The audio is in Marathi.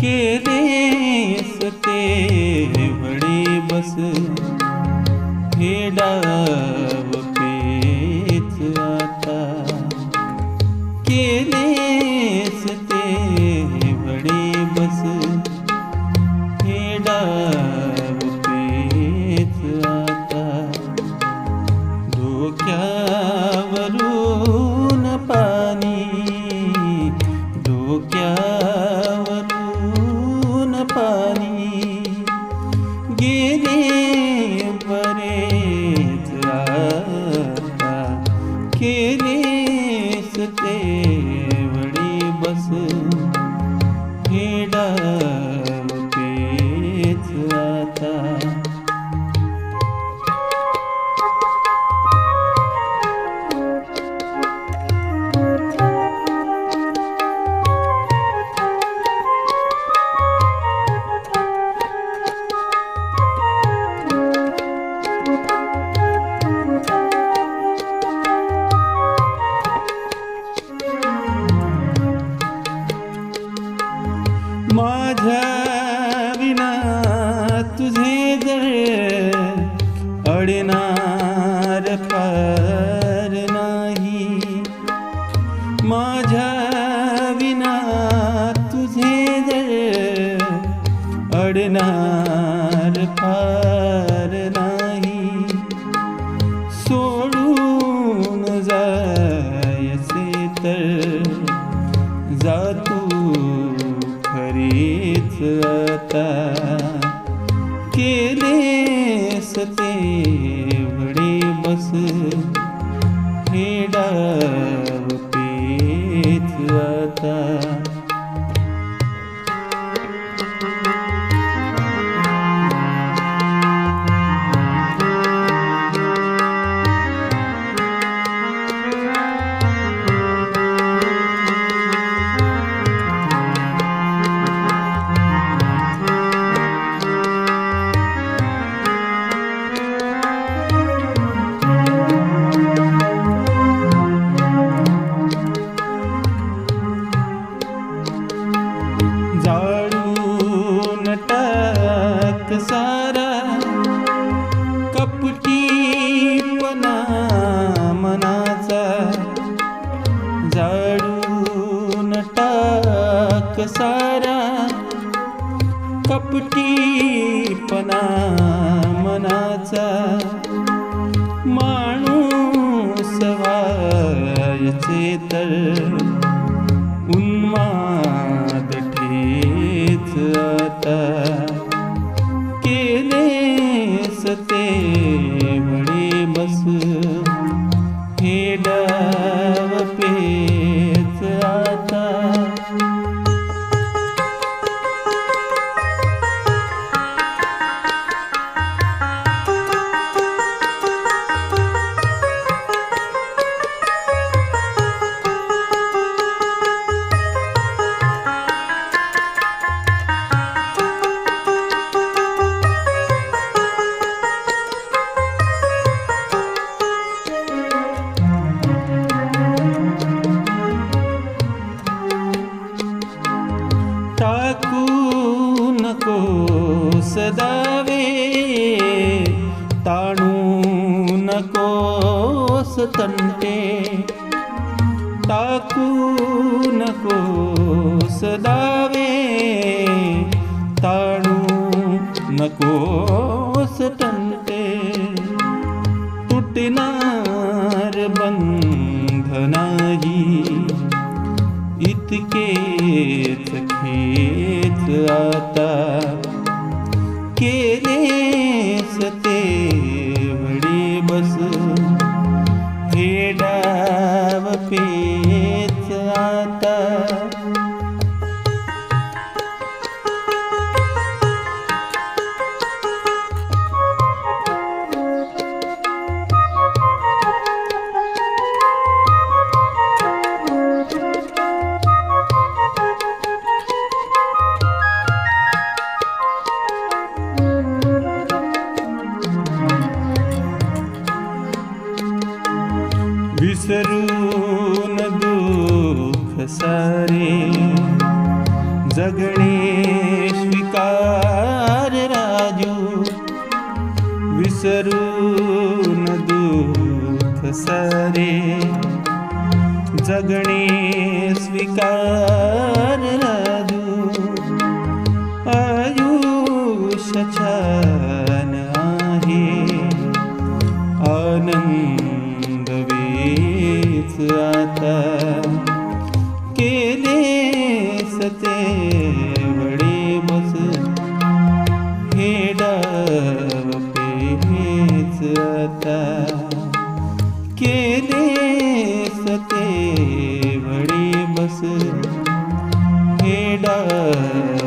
केलेस ते वडे बस. हे डाव पेच आता. केलेस बस विना तुझे जर अडणार पार नाही. सोडून जायचे तर जा तू खरीच आता. केलेस सते बडे बस हे डाव टाक सारा कपटीपणा मनाचा जाडून टाक सारा कपटीपणा मनाचा माणूस वायचे तर उन्माद ठेच आता. ಕಿನೇ ताणू नकोस तंटे टाकू नकोस दावे ताणू नकोस तंटे. तुटणार बंध नाही इतकेच खेच आता. केले ते वडे बस सारे। जगणे स्वीकार राजु विसरु सारे। जगणे स्वीकार राजु आयुष ते वडे बस. हे डाव पेच आता. केले सते वडे बस. हे डाव